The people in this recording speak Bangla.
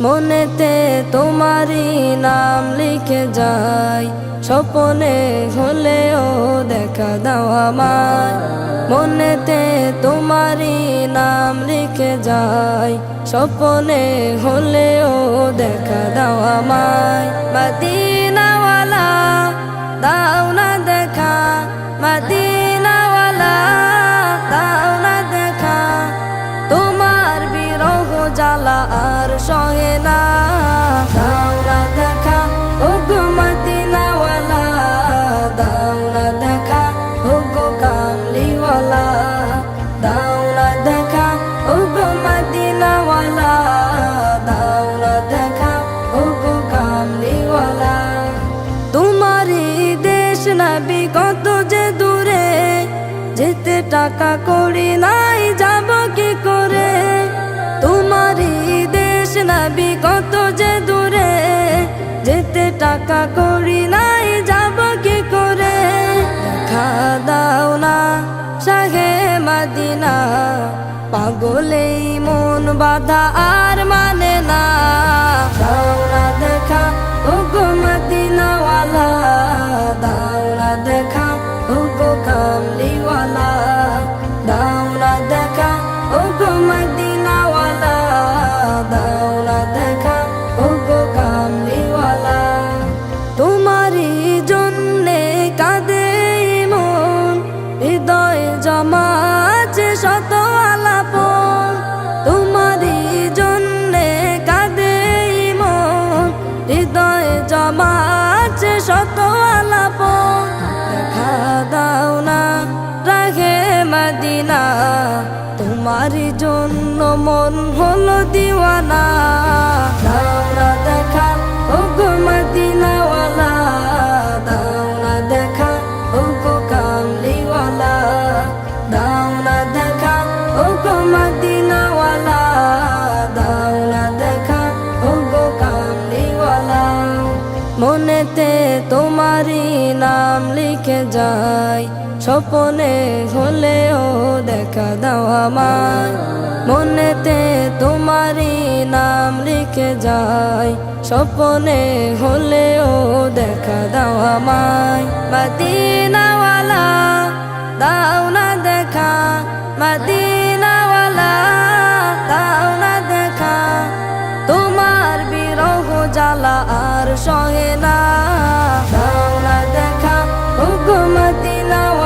মনেতে তোমারই নাম লিখে যাই। স্বপনে হলেও দেখা দাও আমায়। মনেতে তোমারি নাম লিখে যাই। স্বপনে হলেও দেখা দাও আমায়। মদিনাওয়ালা নবী কত যে দূরে, যেতে টাকা করি নাই, যাব কি করে? তোমারই দেশ নবী কত যে দূরে, যেতে টাকা করি নাই, যাব কি করে? দেখা দাও না শাহে মাদিনা, পাগলেই মন বাধা আর মানে না। দেখা ও গো মদিনাওয়ালা হৃদয় জমা আছে শত আলাপ। দেখা দাও না রাখে মদিনা তোমার জন্য মন হলো দিওয়ানা। মনেতে তোমারই নাম লিখে যাই। স্বপনে হলেও দেখা দাও আমায়। মনেতে তোমারই নাম লিখে যাই। স্বপনে হলেও দেখা দাও আমায়। মদিনাওয়ালা, দাও না দেখা। মদিনাওয়ালা আর সহে না। দেখা হুকুমতি গো